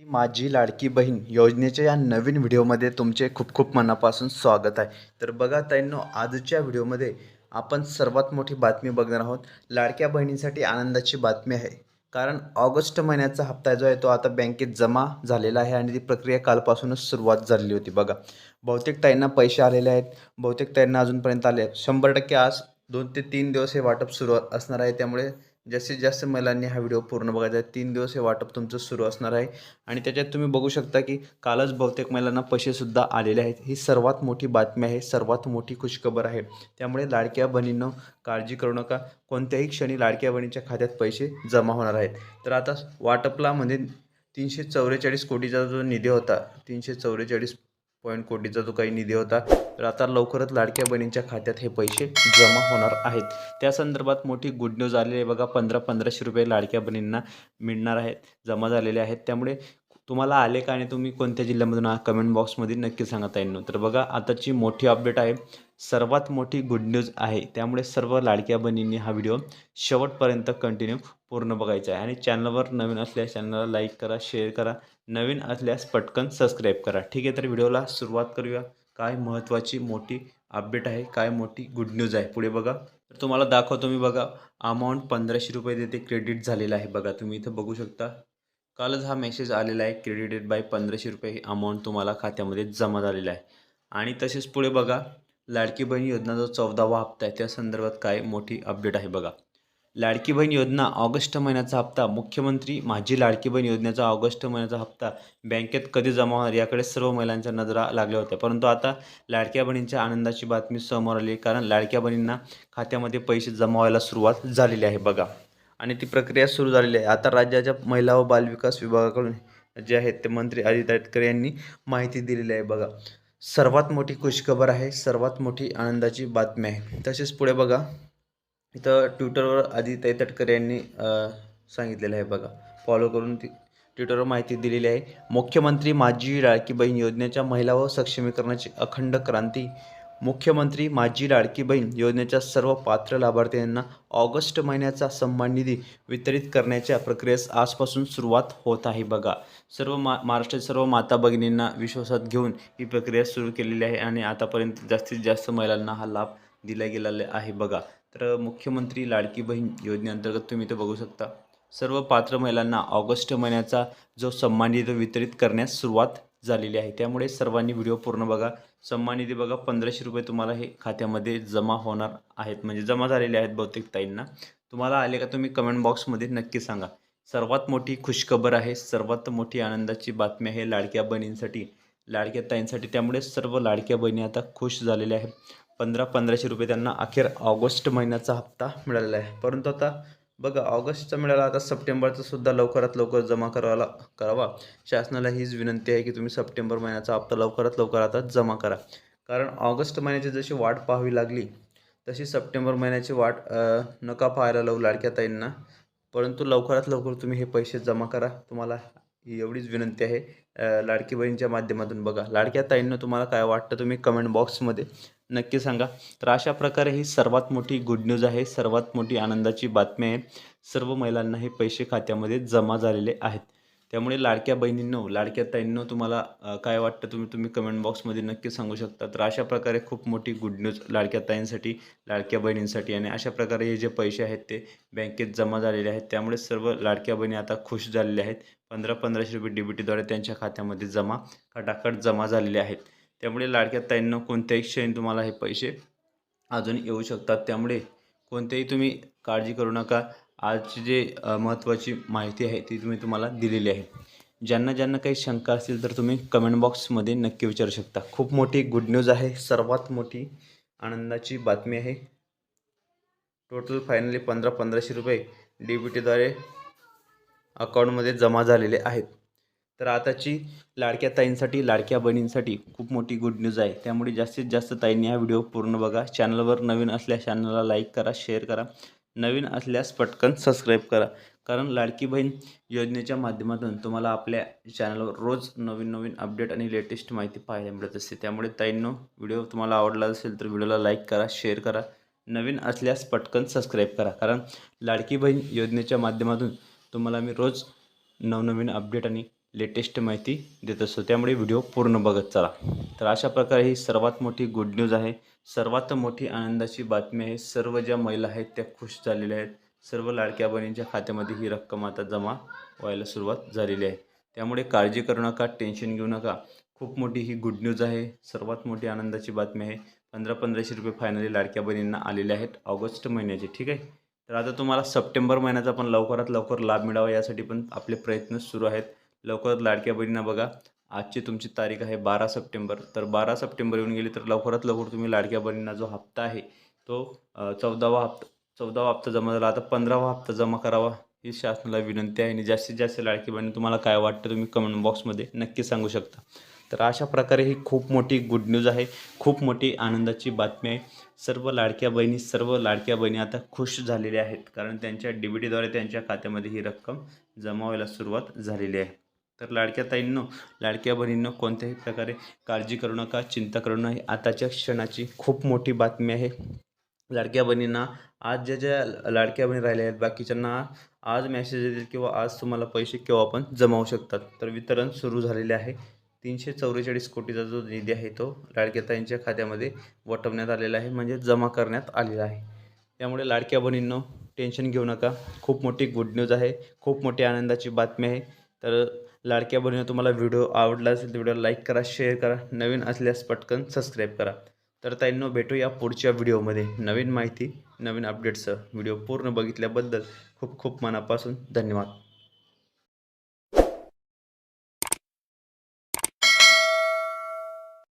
माझी लाडकी बहीण योजनेच्या या नवीन व्हिडिओमध्ये तुमचे खूप खूप मनापासून स्वागत आहे. तर बघा ताईंनो आजच्या व्हिडिओमध्ये आपण सर्वात मोठी बातमी बघणार आहोत. लाडक्या बहिणींसाठी आनंदाची बातमी आहे. कारण ऑगस्ट महिन्याचा हप्ता जो आहे तो आता बँकेत जमा झालेला आहे आणि ती प्रक्रिया कालपासूनच सुरुवात झालेली होती बघा. बहुतेक ताईंना पैसे आलेले आहेत. बहुतेक ताईंना अजूनपर्यंत आले आहेत. शंभर टक्के आज दोन ते तीन दिवस हे वाटप सुरू असणार आहे. त्यामुळे जास्तीत जास्त महिलांनी हा व्हिडिओ पूर्ण बघायचा आहे. तीन दिवस हे वाटप तुमचं सुरू असणार आहे. आणि त्याच्यात तुम्ही बघू शकता की कालच बहुतेक महिलांना पैसेसुद्धा आलेले आहेत. ही सर्वात मोठी बातमी आहे. सर्वात मोठी खुशखबर आहे. त्यामुळे लाडक्या बहिणींनो काळजी करू नका. कोणत्याही क्षणी लाडक्या बहिणीच्या खात्यात पैसे जमा होणार आहेत. तर आता वाटपला म्हणजे तीनशे चौवेचाळीस कोटीचा जो निधी होता तीनशे चौवेचाळीस पॉईंट कोटीचा जो काही निधी होता तर आता लवकरच लाडक्या बहिणींच्या खात्यात हे पैसे जमा होणार आहेत. त्या संदर्भात मोठी गुड न्यूज आलेली आहे बघा पंधरा पंधराशे रुपये लाडक्या बहिणींना मिळणार आहेत जमा झालेले आहेत. त्यामुळे तुम्हाला आले का आणि तुम्ही कोणत्या जिल्ह्यामधून कमेंट बॉक्समध्ये नक्की सांगता येईल तर बघा आताची मोठी अपडेट आहे. सर्वात मोठी गुड न्यूज आहे. त्यामुळे सर्व लाडक्या बहिणींनी हा व्हिडिओ शेवटपर्यंत कंटिन्यू पूर्ण बघायचं आहे. आणि चॅनलवर नवीन असल्यास चॅनलला लाईक करा शेअर करा. नवीन असल्यास पटकन सबस्क्राईब करा. ठीक आहे तर व्हिडिओला सुरुवात करूया. काय महत्त्वाची मोठी अपडेट आहे काय मोठी गुड न्यूज आहे पुढे बघा. तर तुम्हाला दाखवतो मी बघा. अमाऊंट पंधराशे रुपये तिथे क्रेडिट झालेलं आहे बघा. तुम्ही इथं बघू शकता. कालच हा मेसेज आलेला आहे क्रेडिटेड बाय पंधराशे रुपये ही अमाऊंट तुम्हाला खात्यामध्ये जमा झालेला आहे. आणि तसेच पुढे बघा. लाडकी बहीण योजना जो चौदावा हप्ता आहे. त्या संदर्भात काय मोठी अपडेट आहे बघा. लाडकी बहीण योजना ऑगस्ट महिन्याचा हप्ता मुख्यमंत्री माझी लाडकी बहीण योजनेचा ऑगस्ट महिन्याचा हप्ता बँकेत कधी जमा होणार याकडे सर्व महिलांच्या नजरा लागल्या होत्या. परंतु आता लाडक्या बहिणींच्या आनंदाची बातमी समोर आली कारण लाडक्या बहिणींना खात्यामध्ये पैसे जमा व्हायला सुरुवात झालेली आहे. बघा. आणि ती प्रक्रिया सुरू झालेली आहे. आता राज्याच्या महिला व बालविकास विभागाकडून जे आहेत ते मंत्री आदित्य तटकर यांनी माहिती दिलेली आहे. बघा. सर्वात मोठी खुशखबर आहे. सर्वात मोठी आनंदाची बातमी आहे. तसेच पुढे बघा. इथं ट्विटरवर आदित्य तटकर यांनी सांगितलेलं आहे बघा. फॉलो करून ती ट्विटरवर माहिती दिलेली आहे. मुख्यमंत्री माझी लाडकी बहीण योजनेच्या महिला व सक्षमीकरणाची अखंड क्रांती. मुख्यमंत्री माझी लाडकी बहीण योजनेच्या सर्व पात्र लाभार्थ्यांना ऑगस्ट महिन्याचा सन्मान निधी वितरित करण्याच्या प्रक्रियेस आजपासून सुरुवात होत आहे बघा. सर्व मा महाराष्ट्रात सर्व माता भगिनींना विश्वासात घेऊन ही प्रक्रिया सुरू केलेली आहे आणि आतापर्यंत जास्तीत जास्त महिलांना हा लाभ दिला गेलेला आहे बघा. तर मुख्यमंत्री लाडकी बहीण योजनेअंतर्गत तुम्ही इथं बघू शकता. सर्व पात्र महिलांना ऑगस्ट महिन्याचा जो सन्मान निधी वितरित करण्यास सुरुवात झालेली आहे. त्यामुळे सर्वांनी व्हिडिओ पूर्ण बघा. सन्मान निधी बघा पंधराशे रुपये तुम्हाला हे खात्यामध्ये जमा होणार आहेत. म्हणजे जमा झालेले आहेत बहुतेक ताईंना. तुम्हाला आले का तुम्ही कमेंट बॉक्समध्ये नक्की सांगा. सर्वात मोठी खुशखबर आहे सर्वात मोठी आनंदाची बातमी आहे लाडक्या बहिणींसाठी. लाडक्या ताईंसाठी त्यामुळे सर्व लाडक्या बहिणी आता खुश झालेल्या आहेत. पंधरा पंधराशे रुपये त्यांना अखेर ऑगस्ट महिन्याचा हप्ता मिळालेला आहे. परंतु आता बघा ऑगस्टचा मिळाला आता सप्टेंबरचा सुद्धा लवकरात लवकर जमा करावा करावा. शासनाला हीच विनंती आहे की तुम्ही सप्टेंबर महिन्याचा हप्ता लवकरात लवकर आता जमा करा. कारण ऑगस्ट महिन्याची जशी वाट पाहावी लागली तशी सप्टेंबर महिन्याची वाट नका पाहायला लावू लाडक्या ताईंना. परंतु लवकरात लवकर तुम्ही हे पैसे जमा करा. तुम्हाला ही एवढीच विनंती आहे. लाडकी बहीणच्या माध्यमातून बघा. लाडक्या ताईंना तुम्हाला काय वाटतं तुम्ही कमेंट बॉक्समध्ये नक्की सांगा. तर अशा प्रकारे ही सर्वात मोठी गुड न्यूज आहे. सर्वात मोठी आनंदाची बातमी आहे. सर्व महिलांना हे पैसे खात्यामध्ये जमा झालेले आहेत. त्यामुळे लाडक्या बहिणींनो लाडक्या ताईंनो तुम्हाला काय वाटतं तुम्ही तुम्ही कमेंट बॉक्समध्ये नक्की सांगू शकता. तर अशा प्रकारे खूप मोठी गुड न्यूज लाडक्या ताईंसाठी लाडक्या बहिणींसाठी आणि अशा प्रकारे हे जे पैसे आहेत ते बँकेत जमा झालेले आहेत. त्यामुळे सर्व लाडक्या बहिणी आता खुश झालेल्या आहेत. पंधरा पंधराशे रुपये डी बी टीद्वारे त्यांच्या खात्यामध्ये जमा खटाखट जमा झालेले आहेत. त्यामुळे लाडक्या ताईंना कोणत्याही क्षणी तुम्हाला हे पैसे अजून येऊ शकतात. त्यामुळे कोणत्याही तुम्ही काळजी करू नका. आजची जे महत्त्वाची माहिती आहे ती तुम्ही तुम्हाला दिलेली आहे. ज्यांना ज्यांना काही शंका असतील तर तुम्ही कमेंट बॉक्समध्ये नक्की विचारू शकता. खूप मोठी गुड न्यूज आहे. सर्वात मोठी आनंदाची बातमी आहे. टोटल फायनली पंधरा पंधराशे रुपये डी बी टीद्वारे अकाउंटमध्ये जमा झालेले आहेत. तर आताची लाडक्या ताईंसाठी लाडक्या बहिणींसाठी खूप मोठी गुड न्यूज आहे. त्यामुळे जास्तीत जास्त ताईंनी हा व्हिडिओ पूर्ण बघा. चॅनलवर नवीन असल्यास चॅनलला लाईक करा शेअर करा. नवीन असल्यास पटकन सबस्क्राईब करा. कारण लाडकी बहीण योजनेच्या माध्यमातून तुम्हाला आपल्या चॅनलवर रोज नवीन नवीन अपडेट आणि लेटेस्ट माहिती पाहायला मिळत असते. त्यामुळे ताईंनो व्हिडिओ तुम्हाला आवडला असेल तर व्हिडिओला लाईक करा शेअर करा. नवीन असल्यास पटकन सबस्क्राईब करा. कारण लाडकी बहीण योजनेच्या माध्यमातून तुम्हाला मी रोज नवनवीन अपडेट आणि लेटेस्ट माहिती देत असतो. त्यामुळे व्हिडिओ पूर्ण बघत चला. तर अशा प्रकारे ही सर्वात मोठी गुड न्यूज आहे. सर्वात मोठी आनंदाची बातमी आहे. सर्व ज्या महिला आहेत त्या खुश झालेल्या आहेत. सर्व लाडक्या बहिणींच्या खात्यामध्ये ही रक्कम आता जमा व्हायला सुरुवात झालेली आहे. त्यामुळे काळजी करू नका टेन्शन घेऊ नका. खूप मोठी ही गुड न्यूज आहे. सर्वात मोठी आनंदाची बातमी आहे. पंधरा पंधराशे रुपये फायनली लाडक्या बहिणींना आलेले आहेत ऑगस्ट महिन्याचे. ठीक आहे? तर आता तुम्हाला सप्टेंबर महिन्याचा पण लवकरात लवकर लाभ मिळावा यासाठी पण आपले प्रयत्न सुरू आहेत. लवकरात लाडक्या बहिणींना बघा आजची तुमची तारीख आहे बारा सप्टेंबर. तर बारा सप्टेंबर येऊन गेली तर लवकरात लवकर तुम्ही लाडक्या बहिणींना जो हप्ता आहे तो चौदावा हप्ता चौदावा हप्ता जमा झाला. आता पंधरावा हप्ता जमा करावा ही शासनाला विनंती आहे आणि जास्तीत जास्त लाडकी बहिणी तुम्हाला काय वाटतं तुम्ही कमेंट बॉक्समध्ये नक्की सांगू शकता. तर अशा प्रकारे ही खूप मोठी गुड न्यूज आहे. खूप मोठी आनंदाची बातमी आहे. सर्व लाडक्या बहिणी सर्व लाडक्या बहिणी आता खुश झालेल्या आहेत. कारण त्यांच्या डी बी टीद्वारे त्यांच्या खात्यामध्ये ही रक्कम जमा व्हायला सुरुवात झालेली आहे. तर लाडक्या ताईंनो लाडक्या बहिणींनो कोणत्याही प्रकारे काळजी करू नका चिंता करू नये आताच्या क्षणाची खूप मोठी बातमी आहे. लाडक्या बहिणींना आज ज्या ज्या लाडक्या बहिणी राहिल्या आहेत बाकीच्यांना आज मेसेज येतील किंवा आज तुम्हाला पैसे केव्हा पण जमावू शकतात. तर वितरण सुरू झालेले आहे. तीनशे चौवेचाळीस कोटीचा जो निधी आहे तो लाडक्या ताईंच्या खात्यामध्ये वटवण्यात आलेला आहे म्हणजे जमा करण्यात आलेला आहे. त्यामुळे लाडक्या बहिणींनो टेन्शन घेऊ नका. खूप मोठी गुड न्यूज आहे. खूप मोठी आनंदाची बातमी आहे. तर लाडक्या बहिणीनं तुम्हाला व्हिडिओ आवडला असेल तर व्हिडिओ लाईक करा शेअर करा. नवीन असल्यास पटकन सबस्क्राईब करा. तर ताईंनो भेटूया पुढच्या व्हिडिओमध्ये नवीन माहिती नवीन अपडेट्ससह व्हिडिओ पूर्ण बघितल्याबद्दल खूप खूप मनापासून धन्यवाद.